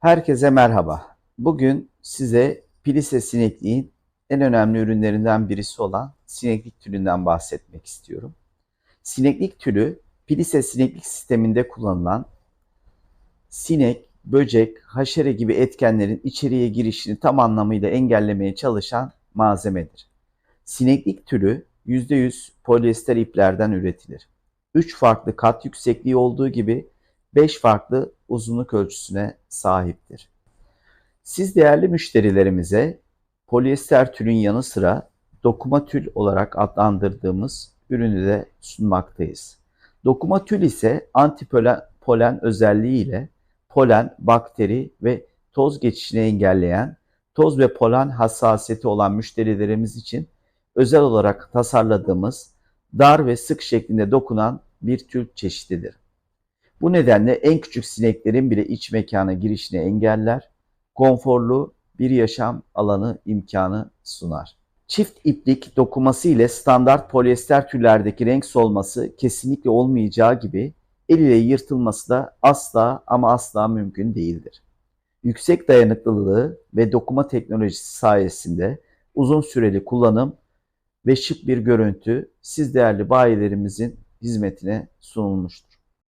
Herkese merhaba. Bugün size Pilise sinekliğin en önemli ürünlerinden birisi olan sineklik tülünden bahsetmek istiyorum. Sineklik tülü Pilise sineklik sisteminde kullanılan sinek, böcek, haşere gibi etkenlerin içeriye girişini tam anlamıyla engellemeye çalışan malzemedir. Sineklik tülü %100 polyester iplerden üretilir. 3 farklı kat yüksekliği olduğu gibi 5 farklı uzunluk ölçüsüne sahiptir. Siz değerli müşterilerimize polyester tülün yanı sıra dokuma tül olarak adlandırdığımız ürünü de sunmaktayız. Dokuma tül ise antipolen polen özelliğiyle polen, bakteri ve toz geçişini engelleyen, toz ve polen hassasiyeti olan müşterilerimiz için özel olarak tasarladığımız dar ve sık şeklinde dokunan bir tül çeşididir. Bu nedenle en küçük sineklerin bile iç mekana girişini engeller, konforlu bir yaşam alanı imkanı sunar. Çift iplik dokuması ile standart polyester tüllerdeki renk solması kesinlikle olmayacağı gibi el ile yırtılması da asla ama asla mümkün değildir. Yüksek dayanıklılığı ve dokuma teknolojisi sayesinde uzun süreli kullanım ve şık bir görüntü siz değerli bayilerimizin hizmetine sunulmuştur.